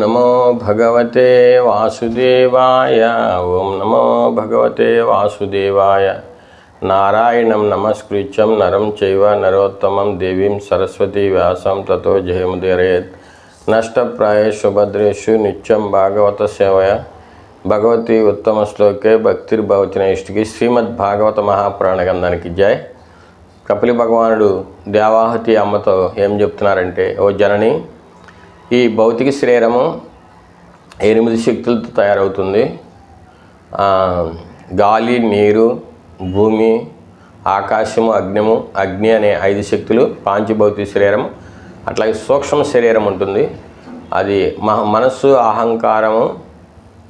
నమో భగవతే వాసుదేవాయ ఓం నమో భగవతే వాసుదేవాయ నారాయణం నమస్కృత్యం నరం చైవ నరోత్తమం దేవీం సరస్వతీ వ్యాసం తతో జయముదరేత్ నష్టప్రాయేషు భద్రేషు నిత్యం భాగవత సేవయ భగవతి ఉత్తమ శ్లోకే భక్తిర్భవచిన ఇష్టికి శ్రీమద్ భాగవత మహాపురాణ గంధానికి జై కపిలి భగవానుడు దేవాహతి అమ్మతో ఏం చెప్తున్నారంటే ఓ జనని ఈ భౌతిక శరీరము ఎనిమిది శక్తులతో తయారవుతుంది. గాలి నీరు భూమి ఆకాశము అగ్నిము అగ్ని అనే ఐదు శక్తులు పాంచభౌతిక శరీరం అట్లాగే సూక్ష్మ శరీరం ఉంటుంది. అది మహ మనస్సు అహంకారము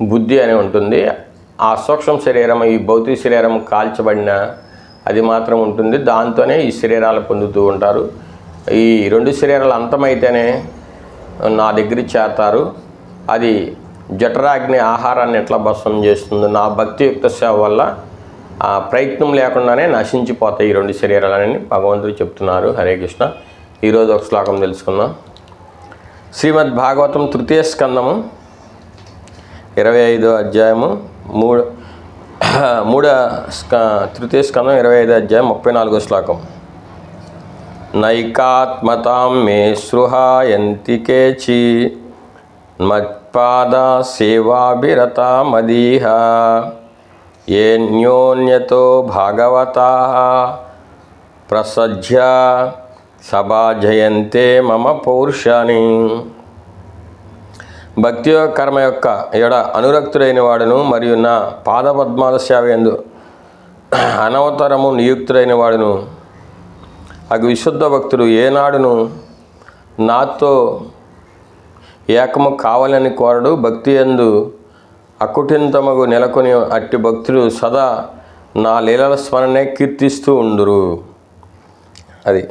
బుద్ధి అని ఉంటుంది. ఆ సూక్ష్మ శరీరం ఈ భౌతిక శరీరం కాల్చబడిన అది మాత్రం ఉంటుంది. దాంతోనే ఈ శరీరాలు పొందుతూ ఉంటారు. ఈ రెండు శరీరాలు అంతమైతేనే నా దగ్గరికి చేరతారు. అది జఠరాగ్ని ఆహారాన్ని ఎట్లా భస్మం చేస్తుందో నా భక్తి యుక్త సేవ వల్ల ఆ ప్రయత్నం లేకుండానే నశించిపోతాయి ఈ రెండు శరీరాలని భగవంతుడు చెప్తున్నారు. హరే కృష్ణ. ఈరోజు ఒక శ్లోకం తెలుసుకుందాం. శ్రీమద్ భాగవతం తృతీయ స్కందము ఇరవై ఐదో అధ్యాయము మూడు మూడో స్క తృతీయ స్కందం ఇరవై ఐదో అధ్యాయం ముప్పై నాలుగో శ్లోకం. నైకాత్మతాం మే సృహాయంతి కేచి మత్పాద సేవాభిరత మదీహ ఏన్యోన్యతో భాగవత ప్రసజ్య సభాజయంతే మమ పౌరుషాని. భక్తి కర్మ యొక్క ఎడ అనురక్తుడైన వాడును మరియు నా పాదపద్మాల సేవ ఎందు అనవతరము నియుక్తుడైన వాడును. అవి విశుద్ధ భక్తుడు ఏనాడును నాతో ఏకము కావాలని కోరడు భక్తి ఎందు అకుటింతమగు నెలకొని అట్టి భక్తులు సదా నా లీలల స్మరణే కీర్తిస్తూ ఉండురు. అది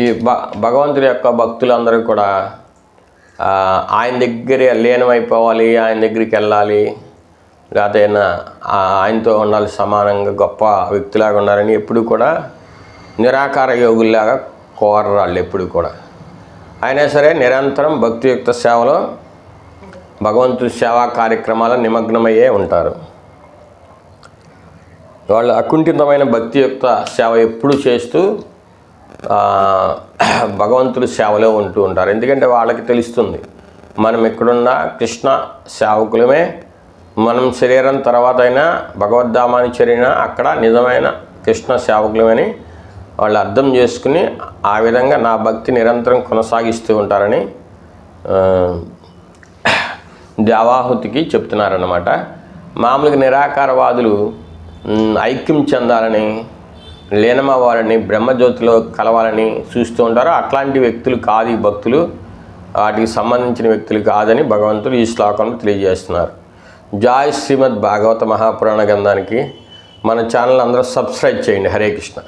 ఈ భ భగవంతుడి యొక్క భక్తులందరూ కూడా ఆయన దగ్గర లీనమైపోవాలి ఆయన దగ్గరికి వెళ్ళాలి. లేకపోతే ఆయన ఆయనతో ఉండాలి సమానంగా గొప్ప వ్యక్తిలాగా ఉండాలని ఎప్పుడు కూడా నిరాకార యోగుల్లాగా కోరరాళ్ళు ఎప్పుడు కూడా. అయినా సరే నిరంతరం భక్తియుక్త సేవలో భగవంతుడి సేవా కార్యక్రమాల నిమగ్నమయ్యే ఉంటారు. వాళ్ళు అకుంఠితమైన భక్తియుక్త సేవ ఎప్పుడు చేస్తూ భగవంతుడి సేవలో ఉంటూ ఉంటారు. ఎందుకంటే వాళ్ళకి తెలుస్తుంది మనం ఎక్కడున్న కృష్ణ సేవకులమే. మనం శరీరం తర్వాత అయినా భగవద్ధామాన్ని చేరినా అక్కడ నిజమైన కృష్ణ సేవకులమని వాళ్ళు అర్థం చేసుకుని ఆ విధంగా నా భక్తి నిరంతరం కొనసాగిస్తూ ఉంటారని దేవాహుతికి చెప్తున్నారన్నమాట. మామూలుగా నిరాకారవాదులు ఐక్యం చెందాలని లీనమవ్వాలని బ్రహ్మజ్యోతిలో కలవాలని చూస్తూ ఉంటారు అట్లాంటి వ్యక్తులు కాదు ఈ భక్తులు. వాటికి సంబంధించిన వ్యక్తులు కాదని భగవంతుడు ఈ శ్లోకంలో తెలియజేస్తున్నారు. జాయ్ శ్రీమద్ భాగవత మహాపురాణ గ్రంథానికి మన ఛానల్ అందరూ సబ్స్క్రైబ్ చేయండి. హరే కృష్ణ.